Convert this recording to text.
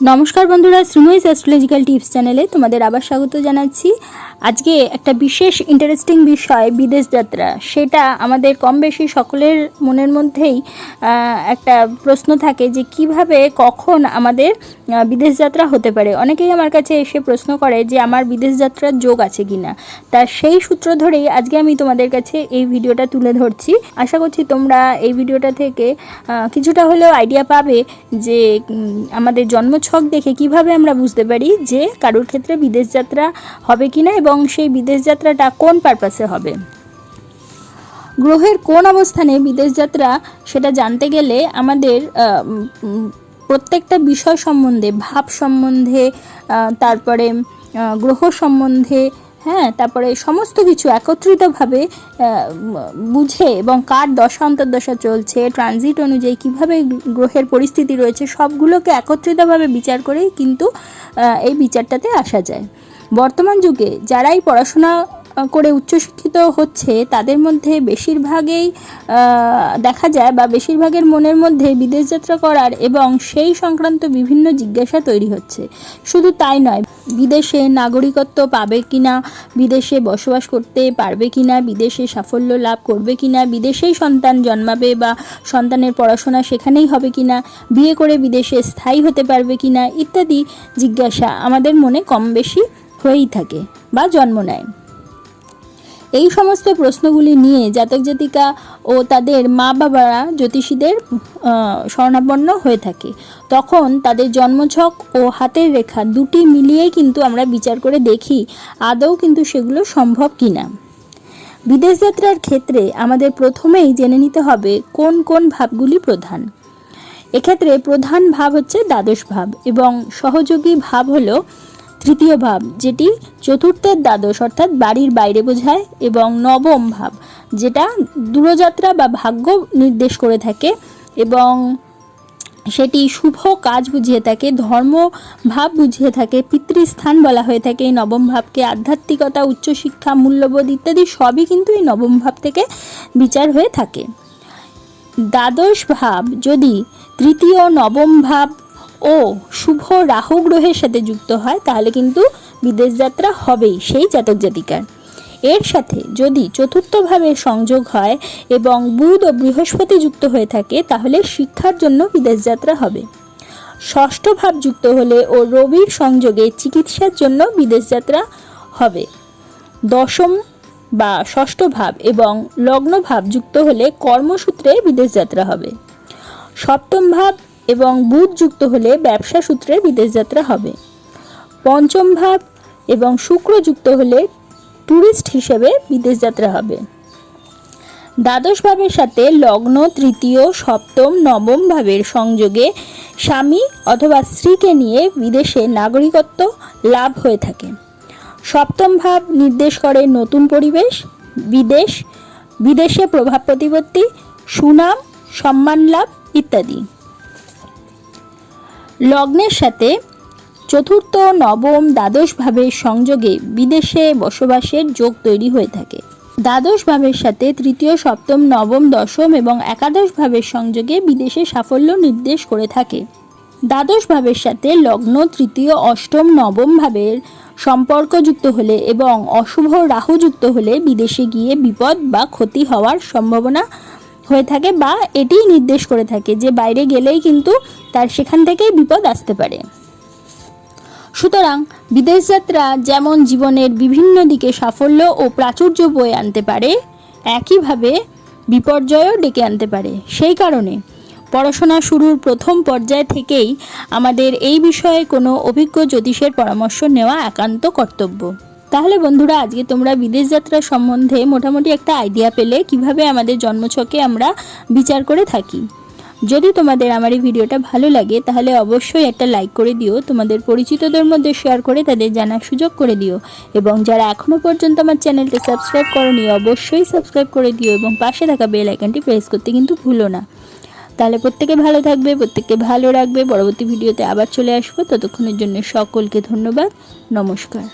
নমস্কার বন্ধুরা Sreemoyee astrological tips চ্যানেলে তোমাদের আবার স্বাগত জানাচ্ছি। আজকে একটা বিশেষ ইন্টারেস্টিং বিষয়, বিদেশ যাত্রা। সেটা আমাদের কম বেশি সকলের মনের মধ্যেই একটা প্রশ্ন থাকে যে কীভাবে, কখন আমাদের বিদেশ যাত্রা হতে পারে? অনেকেই আমার কাছে এসে প্রশ্ন করে যে আমার বিদেশ যাত্রার যোগ আছে কিনা? তা সেই সূত্র ধরেই আজকে আমি তোমাদের কাছে এই ভিডিওটা তুলে ধরছি। আশা করছি তোমরা এই ভিডিওটা থেকে কিছুটা হলেও আইডিয়া পাবে যে আমাদের আমাদের জন্মছক দেখে কীভাবে আমরা বুঝতে পারি যে কারোর ক্ষেত্রে বিদেশ যাত্রা হবে কিনা এবং সেই বিদেশ যাত্রাটা কোন পারপাসে হবে? গ্রহের কোন অবস্থানে বিদেশ যাত্রা সেটা জানতে গেলে আমাদের প্রত্যেকটা বিষয় সম্বন্ধে, ভাব সম্বন্ধে তারপরে গ্রহ সম্বন্ধে হ্যাঁ তারপরে সমস্ত কিছু একত্রিতভাবে বুঝে এবং কার দশা, অন্তর্দশা চলছে ট্রানজিট অনুযায়ী কীভাবে গ্রহের পরিস্থিতি রয়েছে, সবগুলোকে একত্রিতভাবে বিচার করেই কিন্তু এই বিচারটাতে আসা যায়। বর্তমান যুগে যারাই পড়াশোনা করে উচ্চশিক্ষিত হচ্ছে, তাদের মধ্যে বেশিরভাগেই দেখা যায় বা বেশিরভাগের মনের মধ্যে বিদেশ যাত্রা করার এবং সেই সংক্রান্ত বিভিন্ন জিজ্ঞাসা তৈরি হচ্ছে। শুধু তাই নয়, বিদেশে নাগরিকত্ব পাবে কিনা, বিদেশে বসবাস করতে পারবে কিনা, বিদেশে সাফল্য লাভ করবে কিনা, বিদেশেই সন্তান জন্মাবে বা সন্তানের পড়াশোনা সেখানেই হবে কিনা, বিয়ে করে বিদেশে স্থায়ী হতে পারবে কিনা, ইত্যাদি জিজ্ঞাসা আমাদের মনে কম বেশি হয়েই থাকে বা জন্ম নেয়। এই সমস্ত প্রশ্নগুলি নিয়ে জাতক জাতিকা ও তাদের মা বাবারা জ্যোতিষীদের আহ, শরণাপন্ন হয়ে থাকে। তখন তাদের জন্মছক ও হাতের রেখা দুটি মিলিয়েই কিন্তু আমরা বিচার করে দেখি আদৌ কিন্তু সেগুলো সম্ভব কিনা। বিদেশ যাত্রার ক্ষেত্রে আমাদের প্রথমেই জেনে নিতে হবে কোন কোন ভাবগুলি প্রধান। এক্ষেত্রে প্রধান ভাব হচ্ছে দ্বাদশ ভাব এবং সহযোগী ভাব হলো তৃতীয় ভাব, যেটি চতুর্থের দ্বাদশ, অর্থাৎ বাড়ির বাইরে বোঝায়, এবং নবম ভাব, যেটা দূরযাত্রা বা ভাগ্য নির্দেশ করে থাকে, এবং সেটি শুভ কাজ বুঝিয়ে থাকে, ধর্ম ভাব বুঝিয়ে থাকে, পিতৃস্থান বলা হয়ে থাকে এই নবম ভাবকে, আধ্যাত্মিকতা, উচ্চশিক্ষা, মূল্যবোধ ইত্যাদি সবই কিন্তু এই নবম ভাব থেকে বিচার হয়ে থাকে। দ্বাদশ ভাব, যদি তৃতীয় নবম ভাব ও শুভ রাহু গ্রহের সাথে যুক্ত হয়, তাহলে কিন্তু বিদেশ যাত্রা হবেই সেই জাতক জাতিকার। এর সাথে যদি চতুর্থভাবে সংযোগ হয় এবং বুধ ও বৃহস্পতি যুক্ত হয়ে থাকে, তাহলে শিক্ষার জন্য বিদেশ যাত্রা হবে। ষষ্ঠ ভাব যুক্ত হলে ও রবির সংযোগে চিকিৎসার জন্য বিদেশ যাত্রা হবে। দশম বা ষষ্ঠ ভাব এবং লগ্ন ভাব যুক্ত হলে কর্মসূত্রে বিদেশ যাত্রা হবে। সপ্তম ভাব এবং বুধ যুক্ত হলে ব্যবসা সূত্রে বিদেশ যাত্রা হবে। পঞ্চম ভাব এবং শুক্র যুক্ত হলে ট্যুরিস্ট হিসেবে বিদেশ যাত্রা হবে। দ্বাদশ ভাবের সাথে লগ্ন তৃতীয়, সপ্তম, নবম ভাবের সংযোগে স্বামী অথবা স্ত্রীকে নিয়ে বিদেশে নাগরিকত্ব লাভ হয়ে থাকে। সপ্তম ভাব নির্দেশ করে নতুন পরিবেশ, বিদেশ, বিদেশে প্রভাব প্রতিপত্তি, সুনাম, সম্মান লাভ ইত্যাদি। লগ্নের সাথে চতুর্থ, নবম দ্বাদশ ভাবের সংযোগে বিদেশে বসবাসের যোগ তৈরি হয়ে থাকে। দ্বাদশ ভাবের সাথে তৃতীয়, সপ্তম, নবম, দশম এবং একাদশ ভাবের সংযোগে বিদেশে সাফল্য নির্দেশ করে থাকে। দ্বাদশ ভাবের সাথে লগ্ন, তৃতীয়, অষ্টম নবম ভাবের সম্পর্ক যুক্ত হলে এবং অশুভ রাহু যুক্ত হলে বিদেশে গিয়ে বিপদ বা ক্ষতি হওয়ার সম্ভাবনা হয়ে থাকে বা এটিই নির্দেশ করে থাকে যে বাইরে গেলেই কিন্তু তার সেখান থেকেই বিপদ আসতে পারে। সুতরাং বিদেশ যাত্রা যেমন জীবনের বিভিন্ন দিকে সাফল্য ও প্রাচুর্য বয়ে আনতে পারে, একইভাবে বিপর্যয়ও ডেকে আনতে পারে। সেই কারণে পড়াশোনা শুরুর প্রথম পর্যায় থেকেই আমাদের এই বিষয়ে কোনো অভিজ্ঞ জ্যোতিষের পরামর্শ নেওয়া একান্ত কর্তব্য। তাহলে বন্ধুরা, আজকে তোমরা বিদেশ যাত্রা সম্বন্ধে মোটামুটি একটা আইডিয়া পেলে কীভাবে আমাদের জন্মছকে আমরা বিচার করে থাকি। যদি তোমাদের আমার এই ভিডিওটা ভালো লাগে, তাহলে অবশ্যই একটা লাইক করে দিও, তোমাদের পরিচিতদের মধ্যে শেয়ার করে তাদের জানার সুযোগ করে দিও, এবং যারা এখনও পর্যন্ত আমার চ্যানেলটা সাবস্ক্রাইব করনি, অবশ্যই সাবস্ক্রাইব করে দিও, এবং পাশে থাকা বেল আইকনটি প্রেস করতে কিন্তু ভুলো না। তাহলে প্রত্যেকে ভালো থাকবে, প্রত্যেককে ভালো রাখবে, পরবর্তী ভিডিওতে আবার চলে আসব, ততক্ষণের জন্য সকলকে ধন্যবাদ, নমস্কার।